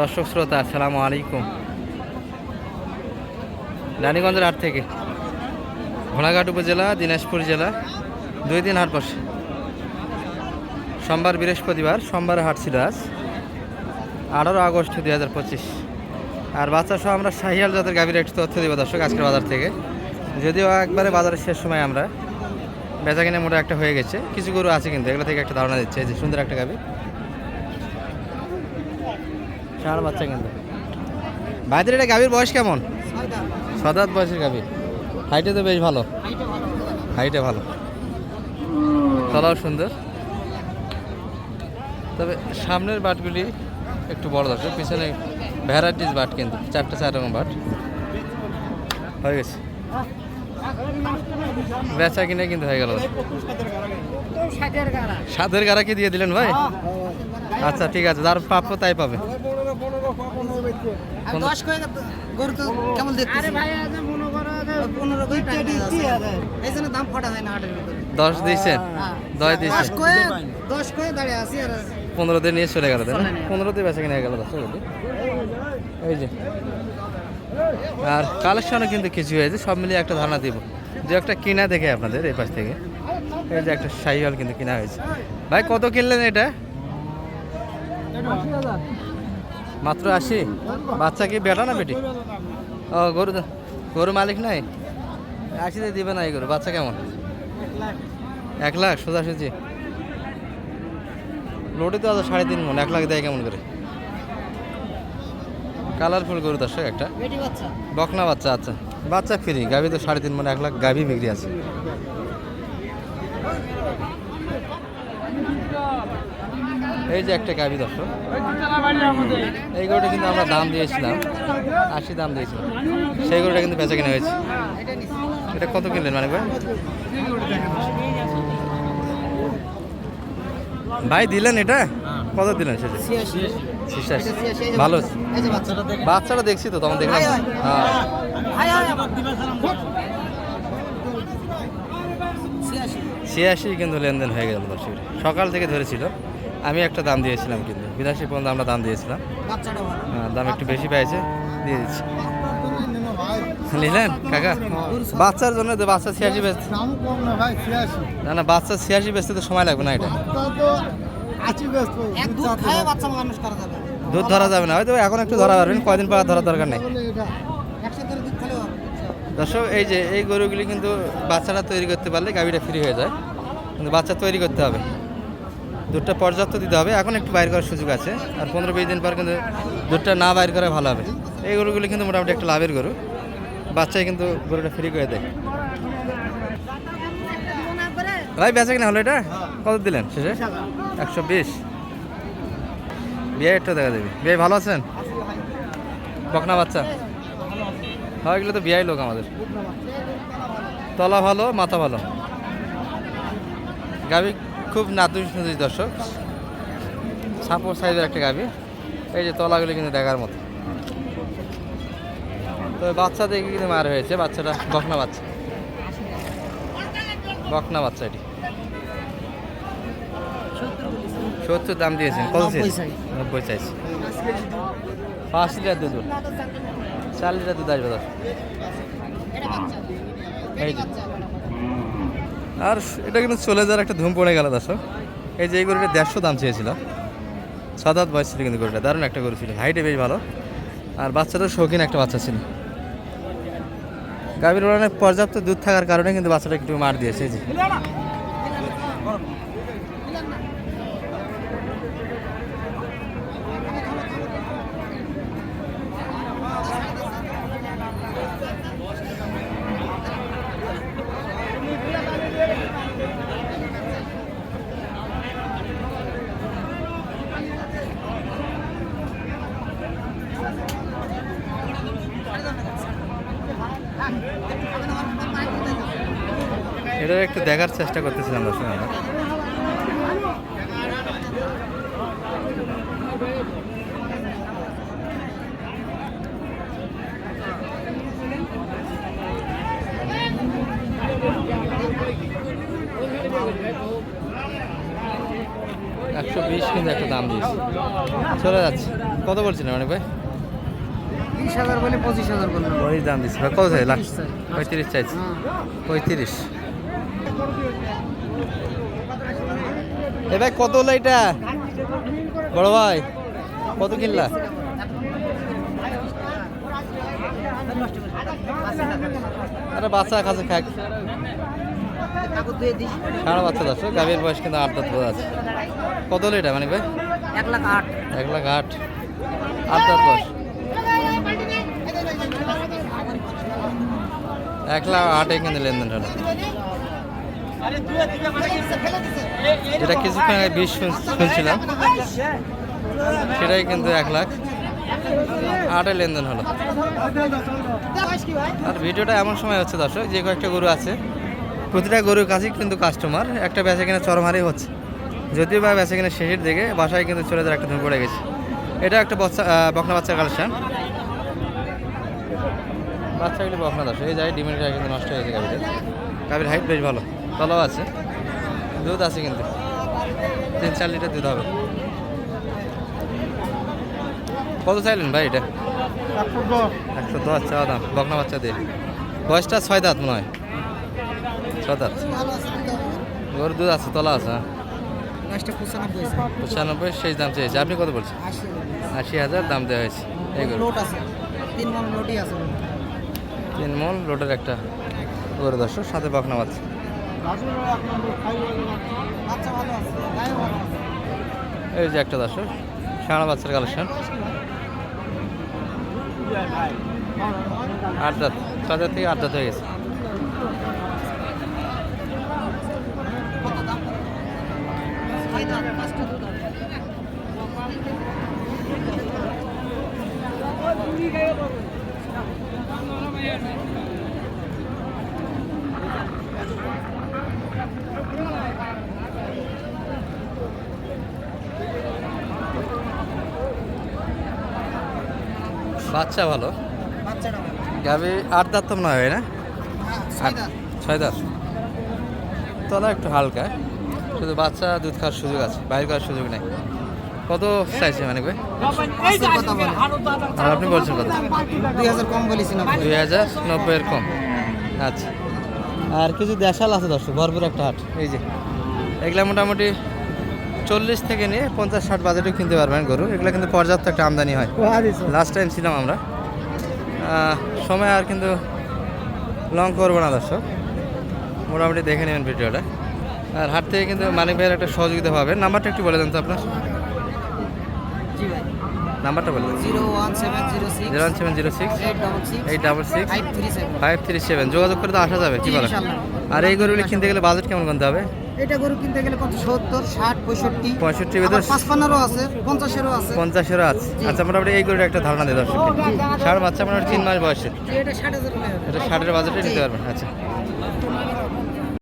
দর্শক শ্রোতা, আসসালামু আলাইকুম। রানীগঞ্জের হাট থেকে। ঘোড়াঘাট উপজেলা, দিনাজপুর জেলা, দুই দিন হাট বসে। সোমবার বৃহস্পতিবার, সোমবার হাট ছিল আজ। আঠারো আগস্ট দুই হাজার পঁচিশ। আর বাচ্চা সহ আমরা শাহিয়াল জাতের গাভীর একটু তথ্য দেবো দর্শক আজকের বাজার থেকে। যদিও একবারে বাজারের শেষ সময় আমরা বেচা কিনে মোটা একটা হয়ে গেছে। কিছু গরু আছে কিন্তু, এগুলো থেকে একটা ধারণা দিচ্ছে যে সুন্দর একটা গাভী। ষাঁড় বাচ্চা কিন্তু। ভাইদের এটা গাভীর বয়স কেমন? সাত আট বয়সের গাভী। হাইটে তো বেশ ভালো। হাইটে ভালো। তলাও সুন্দর। তবে সামনের বাটগুলি একটু বড় দর্শক পিছনে ভ্যারাইটিস বাট কিন্তু চারটে চার রকম বাট। হয়ে গেছে। বেচা কিনে কিন্তু হয়ে গেল। সাদের গাড়া। কি দিয়ে দিলেন ভাই? আচ্ছা ঠিক আছে। যার প্রাপ্য তাই পাবে। আর দশ কয়েক গরু তো কেমন দেখতে আরে ভাই আজ মনে করো যে পনেরো টাকা দিচ্ছি আছে। আরে। এই জন্য দাম ফটা যায় না হাটের ভিতরে। দশ দিয়েছেন? হ্যাঁ। দশ দশ দিয়েছেন? কয়ে দশ দাঁড়িয়ে আছি আর পনেরো দিয়ে নিয়ে চলে গেল তাই না? চলে নিয়ে। বেচা কিনে গেল দশ এই যে। আর কালেকশনও কিন্তু কিছু হয়েছে সব মিলিয়ে একটা ধারণা দিব। যে একটা কিনা দেখে আপনাদের এই পাশ থেকে। এই যে একটা সাইহল কিন্তু কিনা হয়েছে। ভাই কত কিনলেন এটা? মাত্র আশি? বাচ্চা কি বেটা না বেটি? ও গরু গরু মালিক নাই? আশিতে দিবে না এই গরু বাচ্চা কেমন? এক লাখ সোজাসুজি লোডে তো আছে সাড়ে তিন মন এক লাখ দেয় কেমন করে? কালারফুল গরু দর্শক একটা। বকনা বাচ্চা আচ্ছা বাচ্চা ফ্রি গাভি তো সাড়ে তিন মন এক লাখ গাভি বিক্রি আছে। এই যে একটা গাভি দর্শক। এই গরুটা কিন্তু আমরা দাম দিয়েছিলাম, আশি দাম দিয়েছিলাম। সেই গরুটা কিন্তু বেচা কিনা হয়েছে। এটা কত কিনলেন মানে ভাই? ভাই, দিলেন এটা? কত দিলেন সেটা? ভালো। বাচ্চাটা দেখছি তো, তখন দেখলাম। হ্যাঁ। ছিয়াশি কিন্তু লেনদেন হয়ে গেল দর্শক। সকাল থেকে ধরেছিল। আমি একটা দাম দিয়েছিলাম কিন্তু। বিরাশি পর্যন্ত আমরা দাম দিয়েছিলাম। হ্যাঁ, দাম একটু বেশি পেয়েছে দিয়ে দিচ্ছি। নিলেন কাকা? বাচ্চার জন্য তো বাচ্চা ছিয়াশি বেচতে না না বাচ্চা ছিয়াশি বেচতে তো সময় লাগবে না এটা। দুধ ধরা যাবে না। হয়তো এখন একটু ধরা পারবেন কয়দিন পর ধরার দরকার নেই। দর্শক এই যে এই গরুগুলি কিন্তু বাচ্চাটা তৈরি করতে পারলে গাভিটা ফ্রি হয়ে যায়। কিন্তু বাচ্চা তৈরি করতে হবে। দুধটা পর্যাপ্ত দিতে হবে। এখন একটু বাইর করার সুযোগ আছে। আর পনেরো বিশ দিন পর কিন্তু দুধটা না বাইর করা ভালো হবে। এই গরুগুলি কিন্তু মোটামুটি একটা লাভের গরু। বাচ্চাই কিন্তু গরুটা ফ্রি করে দেয়। ভাই, বেচা কিনা হলো এটা? কত দিলেন শেষে? একশো বিশ। বিয়ে একটু দেখা দেবে। বিয়ে ভালো আছেন? বকনা বাচ্চা? হয়, এগুলো তো বিয়াই লোক আমাদের। তলা ভালো, মাথা ভালো। গাভি খুব নাতুস নাতুস দর্শক সাপোর্ট সাইজের একটা গাভি। এই যে তলাগুলি কিন্তু দেখার মতো। তো বাচ্চা দেখে কিন্তু মার হয়েছে। বাচ্চাটা বকনা বাচ্চা। বকনা বাচ্চা এটি। সত্তর দাম দিয়েছেন। কত নব্বই চাইছি চাই। পাঁচ লিটার দুধ। চার লিটার দুধ আসবে দশ এই যে। আর এটা কিন্তু চলে যাওয়ার একটা ধুম পড়ে গেল দর্শক। এই যে এই গরুটা দেড়শো দাম চেয়েছিল। সাত বয়স ছিল কিন্তু গরুটা, দারুণ একটা গরু ছিল হাইটে বেশ ভালো। আর বাচ্চাটার শৌখিন একটা বাচ্চা ছিল। গাভীর উড়ানে পর্যাপ্ত দুধ থাকার কারণে কিন্তু বাচ্চাটা একটু মার দিয়েছে যে। এটা একটু দেখার চেষ্টা করতেছিলাম দর্শক আমরা। একশো বিশ কিন্তু একটা দাম দিয়েছে। চলে যাচ্ছে। কত বলছিলেন অনেক ভাই? বিশ হাজার বলে পঁচিশ হাজার বললাম। ওই দাম দিচ্ছি ভাই কত চাই লাখ? পঁয়ত্রিশ চাই। পঁয়ত্রিশ চাইছি। পঁয়ত্রিশ। এ ভাই কত হলো এটা? বড় ভাই কত কিনলা? আরে বাচ্চা কাছে খাক। সারা বাচ্চা গাভীর বয়স কিন্তু আট দাঁত আছে কত হলো এটা মানে ভাই? এক লাখ আট। এক লাখ আট। আট দাঁত বয়স। এক লাখ আটে লেনদেন হলো। যেটা কিছুক্ষণ আগে বিশ শুন- শুনছিলাম, সেটাই কিন্তু এক লাখ। আটে লেনদেন হলো। আর ভিডিওটা এমন সময় হচ্ছে দর্শক, যে কয়েকটা গরু আছে, প্রতিটা গরুর কাছেই কিন্তু কাস্টমার একটা বেচা কিনা চরমারই হচ্ছে। যদিও বা বেচা কিনা শেষের দিকে বাসায় কিন্তু চলে যাওয়ার একটা ধরুন পড়ে গেছে। এটা একটা বাচ্চা বকনা বাচ্চার কালেকশন বাচ্চাগুলি বকনা দর্শক, এই যাই, ডিমের কিন্তু নষ্ট হয়ে গেছে গাভিটা গাভির হাইট বেশ ভালো। তলাও আছে। দুধ আছে কিন্তু। তিন চার লিটার দুধ হবে। কত চাইলেন ভাই এটা? একশো দশ চাওয়া দাম। বকনা বাচ্চা দিয়ে। বয়সটা ছয় দাঁত মনে হয়। ছয় দাঁত। গরুর দুধ আছে তলা আছে হ্যাঁ। পঁচানব্বই শেষ দাম চেয়েছে। আপনি কত বলছেন? আশি হাজার দাম দেওয়া হয়েছে। এই গরু তিন মন লোটই আছে। তিন লোডের একটা। গরু দর্শক সাথে বকনা বাচ্চা এই যে একটা দর্শক সারা বাচ্চার কালেকশন আট দাঁত ছয় থেকে আট দাঁত হয়ে গেছে। ছয় দাঁত, বাচ্চা ভালো? গাবি আট দাঁত তো মনে হয় না? ছয় দাঁত। তলা একটু হালকা। শুধু বাচ্চা দুধ খাওয়ার সুযোগ আছে বাইরে খাওয়ার সুযোগ নেই। কত চাইছে মানে ভাই। আর আপনি বলছেন কত? দুই হাজার কম বলেছি না দুই হাজার নব্বইয়ের কম। আচ্ছা। আর কিছু দেশাল আছে দর্শক ভরপুর একটা হাট। এই যে এগুলা মোটামুটি চল্লিশ থেকে নিয়ে পঞ্চাশ ষাট বাজেটও কিনতে পারবেন গরু এগুলো কিন্তু পর্যাপ্ত একটা আমদানি হয়। লাস্ট টাইম ছিলাম আমরা। সময় আর কিন্তু লং করব না দর্শক। মোটামুটি দেখে নেবেন ভিডিওটা। আর হাট থেকে কিন্তু মানিক ভাইয়ের একটা সহযোগিতা পাবেন। নাম্বারটা একটু বলে দেন তো আপনার। জি ভাই। নাম্বারটা বলে zero one seven zero six. Zero one seven zero six. Eight double six. Five three seven. যোগাযোগ করে তো আসা যাবে কি বলেন? আর এই গরুগুলি কিনতে গেলে বাজেট কেমন কিনতে হবে? এটা গরু কিনতে গেলে কত? সত্তর ষাট পঁয়ষট্টি? পঁয়ষট্টি ভিতর পাঁচপান্নেরও আছে পঞ্চাশেরও আছে। পঞ্চাশেরও আছে। আচ্ছা মোটামুটি এই গরুর একটা ধারণা দিয়ে দর্শক ষাট বাচ্চা মোটামুটি তিন মাস বয়সে এটা ষাট হাজার হলে হবে। এটা ষাটের বাজেটে নিতে পারবেন। আচ্ছা।